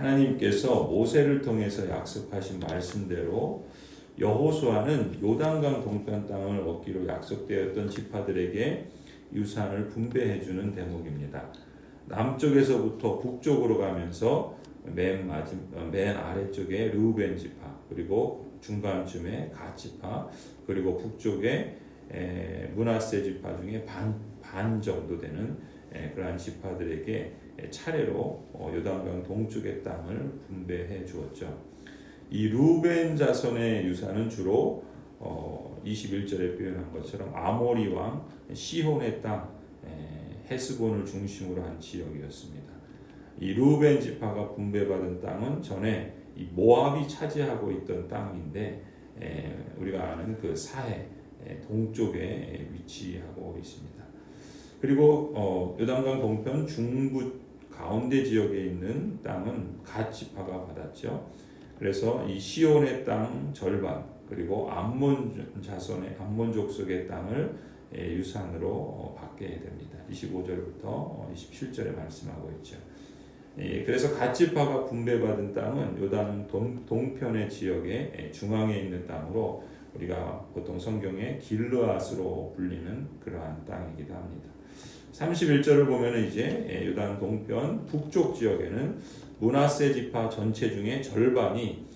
하나님께서 모세를 통해서 약속하신 말씀대로 여호수아는 요단강 동편 땅을 얻기로 약속되었던 지파들에게 유산을 분배해 주는 대목입니다. 남쪽에서부터 북쪽으로 가면서 맨 마지 맨 아래쪽에 르우벤 지파 그리고 중간쯤에 갓 지파 그리고 북쪽에 에, 문하세 지파 중에 반, 반 정도 되는 에, 그러한 지파들에게 에, 차례로 어, 요단강 동쪽의 땅을 분배해 주었죠. 이 루벤 자손의 유산은 주로 어, 21절에 표현한 것처럼 아모리 왕 시혼의 땅 에, 헤스본을 중심으로 한 지역이었습니다. 이 루벤 지파가 분배받은 땅은 전에 이 모압이 차지하고 있던 땅인데 에, 우리가 아는 그 사해 에, 동쪽에 위치하고 있습니다. 그리고 어, 요단강 동편 중부 가운데 지역에 있는 땅은 갓 지파가 받았죠. 그래서 이 시온의 땅 절반 그리고 암몬 자손의 암몬 족속의 땅을 예, 유산으로 어, 받게 됩니다. 25절부터 27절에 말씀하고 있죠. 예, 그래서 갓지파가 분배받은 땅은 요단 동, 동편의 지역의 예, 중앙에 있는 땅으로 우리가 보통 성경에 길르앗으로 불리는 그러한 땅이기도 합니다. 31절을 보면 이제 예, 요단 동편 북쪽 지역에는 문하세 지파 전체 중에 절반이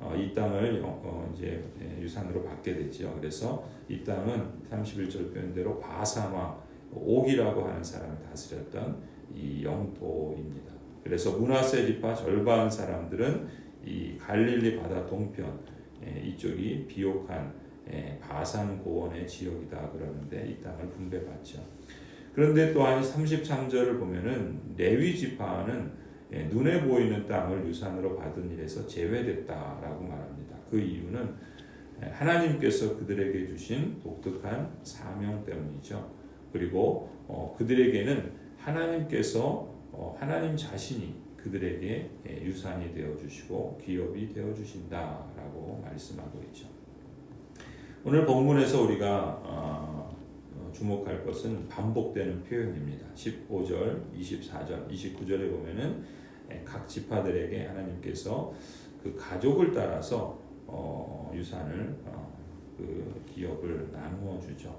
어, 이 땅을 어, 이제 예, 유산으로 받게 되죠. 그래서 이 땅은 31절 표현대로 바사마 옥이라고 하는 사람을 다스렸던 이 영토입니다. 그래서 문하세 지파 절반 사람들은 이 갈릴리 바다 동편 예, 이쪽이 비옥한 예, 바산 고원의 지역이다 그러는데 이 땅을 분배받죠. 그런데 또한 33절을 보면은 레위 지파는 예, 눈에 보이는 땅을 유산으로 받은 일에서 제외됐다라고 말합니다. 그 이유는 예, 하나님께서 그들에게 주신 독특한 사명 때문이죠. 그리고 어, 그들에게는 하나님께서 어, 하나님 자신이 그들에게 예, 유산이 되어 주시고 기업이 되어 주신다라고 말씀하고 있죠. 오늘 본문에서 우리가 어, 주목할 것은 반복되는 표현입니다. 15절, 24절, 29절에 보면은 예, 각 지파들에게 하나님께서 그 가족을 따라서 어, 유산을 어, 그 기업을 나누어 주죠.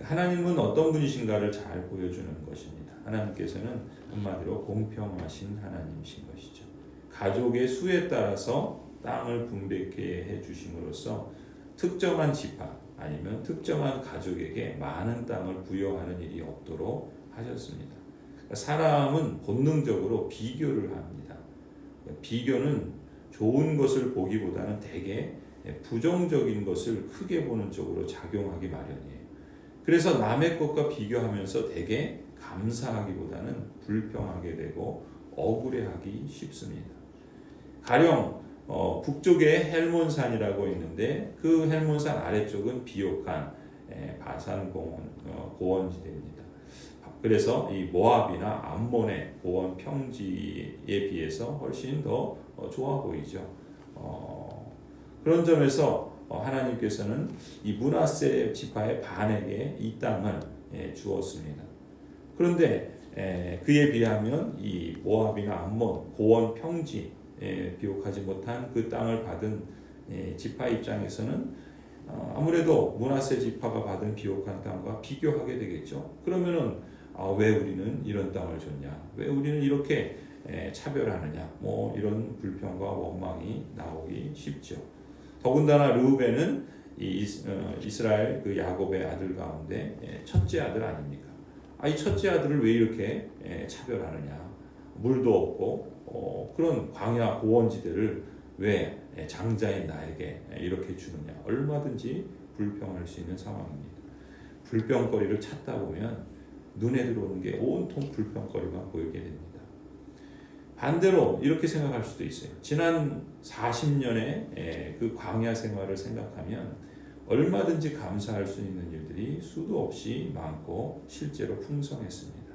하나님은 어떤 분이신가를 잘 보여주는 것입니다. 하나님께서는 한마디로 공평하신 하나님이신 것이죠. 가족의 수에 따라서 땅을 분배케 해 주심으로써 특정한 지파 아니면 특정한 가족에게 많은 땅을 부여하는 일이 없도록 하셨습니다. 사람은 본능적으로 비교를 합니다. 비교는 좋은 것을 보기보다는 대개 부정적인 것을 크게 보는 쪽으로 작용하기 마련이에요. 그래서 남의 것과 비교하면서 대개 감사하기보다는 불평하게 되고 억울해하기 쉽습니다. 가령 어, 북쪽에 헬몬산이라고 있는데 그 헬몬산 아래쪽은 비옥한 에, 바산 공원, 어, 고원지대입니다. 그래서 이 모압이나 암몬의 고원 평지에 비해서 훨씬 더 어, 좋아 보이죠. 어, 그런 점에서 어, 하나님께서는 이 문하세 지파의 반에게 이 땅을 예, 주었습니다. 그런데 에, 그에 비하면 이 모압이나 암몬 고원 평지 예, 비옥하지 못한 그 땅을 받은 예, 지파 입장에서는 어, 아무래도 문하세 지파가 받은 비옥한 땅과 비교하게 되겠죠. 그러면은 아, 왜 우리는 이런 땅을 줬냐? 왜 우리는 이렇게 에, 차별하느냐? 뭐 이런 불평과 원망이 나오기 쉽죠. 더군다나 르우벤은 어, 이스라엘 그 야곱의 아들 가운데 예, 첫째 아들 아닙니까? 아, 이 첫째 아들을 왜 이렇게 예, 차별하느냐? 물도 없고 어, 그런 광야 고원지대를 왜 예, 장자인 나에게 예, 이렇게 주느냐? 얼마든지 불평할 수 있는 상황입니다. 불평거리를 찾다 보면 눈에 들어오는 게 온통 불평거리만 보이게 됩니다. 반대로 이렇게 생각할 수도 있어요. 지난 40년의 그 광야 생활을 생각하면 얼마든지 감사할 수 있는 일들이 수도 없이 많고 실제로 풍성했습니다.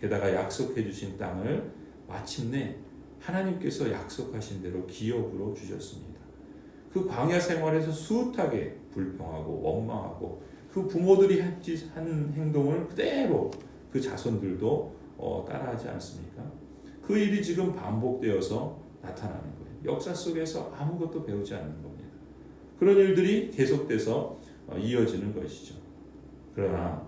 게다가 약속해 주신 땅을 마침내 하나님께서 약속하신 대로 기업으로 주셨습니다. 그 광야 생활에서 숱하게 불평하고 원망하고 그 부모들이 한 행동을 그대로 그 자손들도 어, 따라하지 않습니까? 그그 일이 지금 반복되어서 나타나는 거예요. 역사 속에서 아무것도 배우지 않는 겁니다. 그런 일들이 계속돼서 어, 이어지는 것이죠. 그러나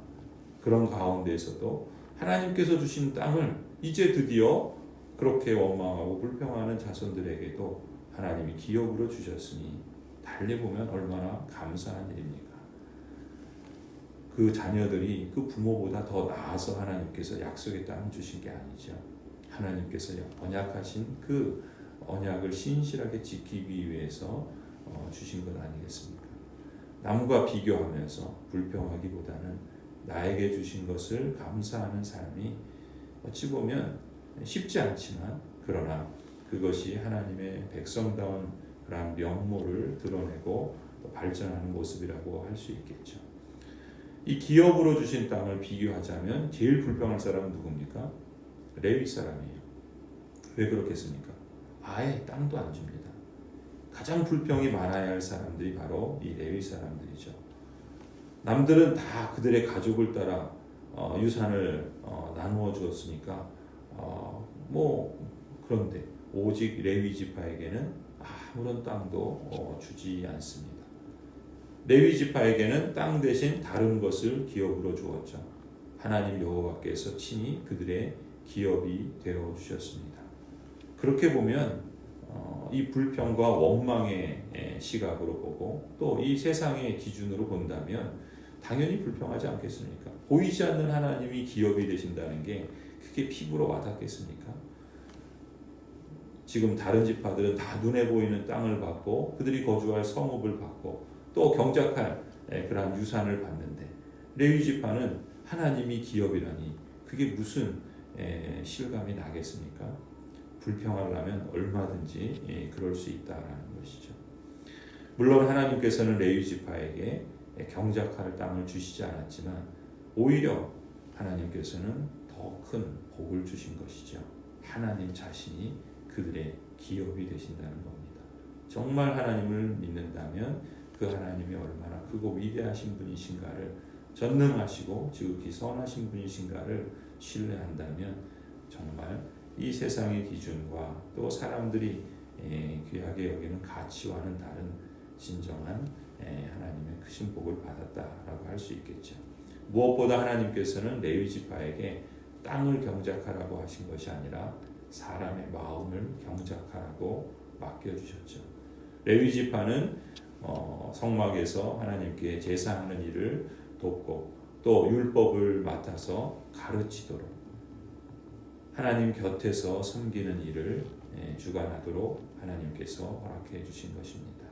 그런 가운데에서도 하나님께서 주신 땅을 이제 드디어 그렇게 원망하고 불평하는 자손들에게도 하나님이 기업으로 주셨으니 달리 보면 얼마나 감사한 일입니까? 그 자녀들이 그 부모보다 더 나아서 하나님께서 약속의 땅을 주신 게 아니죠. 하나님께서 언약하신 그 언약을 신실하게 지키기 위해서 어, 주신 것 아니겠습니까? 남과 비교하면서 불평하기보다는 나에게 주신 것을 감사하는 삶이 어찌 보면 쉽지 않지만 그러나 그것이 하나님의 백성다운 그런 면모를 드러내고 발전하는 모습이라고 할 수 있겠죠. 이 기업으로 주신 땅을 비교하자면 제일 불평할 사람은 누굽니까? 레위 사람이에요. 왜 그렇겠습니까? 아예 땅도 안 줍니다. 가장 불평이 많아야 할 사람들이 바로 이 레위 사람들이죠. 남들은 다 그들의 가족을 따라 어, 유산을 어, 나누어 주었으니까 어, 뭐 그런데 오직 레위 지파에게는 아무런 땅도 어, 주지 않습니다. 레위 지파에게는 땅 대신 다른 것을 기업으로 주었죠. 하나님 여호와께서 친히 그들의 기업이 되어 주셨습니다. 그렇게 보면 어, 이 불평과 원망의 시각으로 보고 또 이 세상의 기준으로 본다면 당연히 불평하지 않겠습니까? 보이지 않는 하나님이 기업이 되신다는 게 그게 피부로 와닿겠습니까? 지금 다른 지파들은 다 눈에 보이는 땅을 받고 그들이 거주할 성읍을 받고 또 경작할 그러한 유산을 받는데 레위 지파는 하나님이 기업이라니 그게 무슨 실감이 나겠습니까? 불평하려면 얼마든지 예, 그럴 수 있다라는 것이죠. 물론 하나님께서는 레위 지파에게 경작할 땅을 주시지 않았지만 오히려 하나님께서는 더 큰 복을 주신 것이죠. 하나님 자신이 그들의 기업이 되신다는 겁니다. 정말 하나님을 믿는다면 그 하나님이 얼마나 크고 위대하신 분이신가를 전능하시고 지극히 선하신 분이신가를 신뢰한다면 정말 이 세상의 기준과 또 사람들이 귀하게 여기는 가치와는 다른 진정한 하나님의 크신 복을 받았다라고 할 수 있겠죠. 무엇보다 하나님께서는 레위 지파에게 땅을 경작하라고 하신 것이 아니라 사람의 마음을 경작하라고 맡겨 주셨죠. 레위 지파는 어, 성막에서 하나님께 제사하는 일을 돕고 또 율법을 맡아서 가르치도록 하나님 곁에서 섬기는 일을 예, 주관하도록 하나님께서 허락해 주신 것입니다.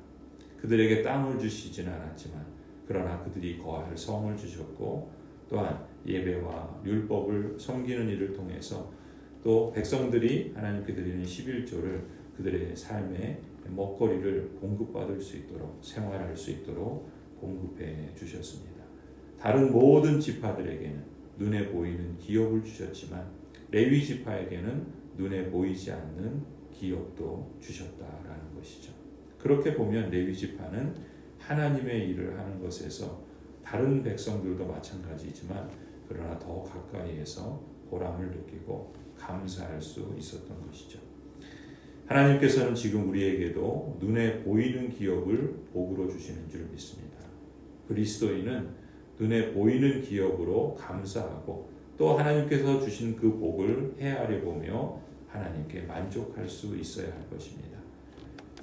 그들에게 땅을 주시지는 않았지만 그러나 그들이 거할 성을 주셨고 또한 예배와 율법을 섬기는 일을 통해서 또 백성들이 하나님께 드리는 11조를 그들의 삶에 먹거리를 공급받을 수 있도록 생활할 수 있도록 공급해 주셨습니다. 다른 모든 지파들에게는 눈에 보이는 기업을 주셨지만 레위 지파에게는 눈에 보이지 않는 기업도 주셨다라는 것이죠. 그렇게 보면 레위 지파는 하나님의 일을 하는 것에서 다른 백성들도 마찬가지지만 그러나 더 가까이에서 보람을 느끼고 감사할 수 있었던 것이죠. 하나님께서는 지금 우리에게도 눈에 보이는 기업을 복으로 주시는 줄 믿습니다. 그리스도인은 눈에 보이는 기업으로 감사하고 또 하나님께서 주신 그 복을 헤아려 보며 하나님께 만족할 수 있어야 할 것입니다.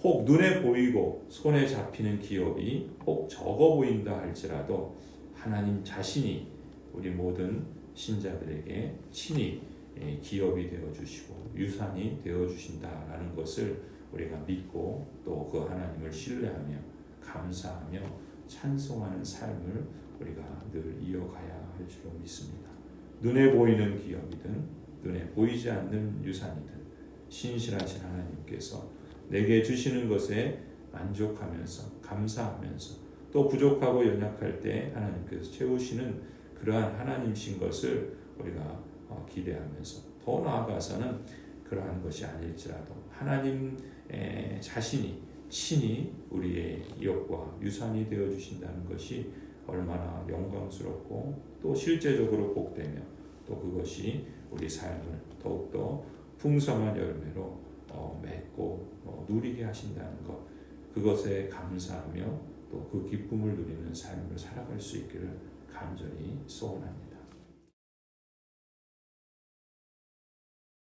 혹 눈에 보이고 손에 잡히는 기업이 혹 적어 보인다 할지라도 하나님 자신이 우리 모든 신자들에게 친히 예, 기업이 되어 주시고 유산이 되어 주신다라는 것을 우리가 믿고 또 그 하나님을 신뢰하며 감사하며 찬송하는 삶을 우리가 늘 이어가야 할 줄로 믿습니다. 눈에 보이는 기업이든 눈에 보이지 않는 유산이든 신실하신 하나님께서 내게 주시는 것에 만족하면서 감사하면서 또 부족하고 연약할 때 하나님께서 채우시는 그러한 하나님신 것을 우리가 어, 기대하면서 더 나아가서는 그러한 것이 아닐지라도 하나님 자신이 친히 우리의 이업과 유산이 되어 주신다는 것이 얼마나 영광스럽고 또 실제적으로 복되며 또 그것이 우리 삶을 더욱더 풍성한 열매로 어, 맺고 어, 누리게 하신다는 것 그것에 감사하며 또 그 기쁨을 누리는 삶을 살아갈 수 있기를 간절히 소원합니다.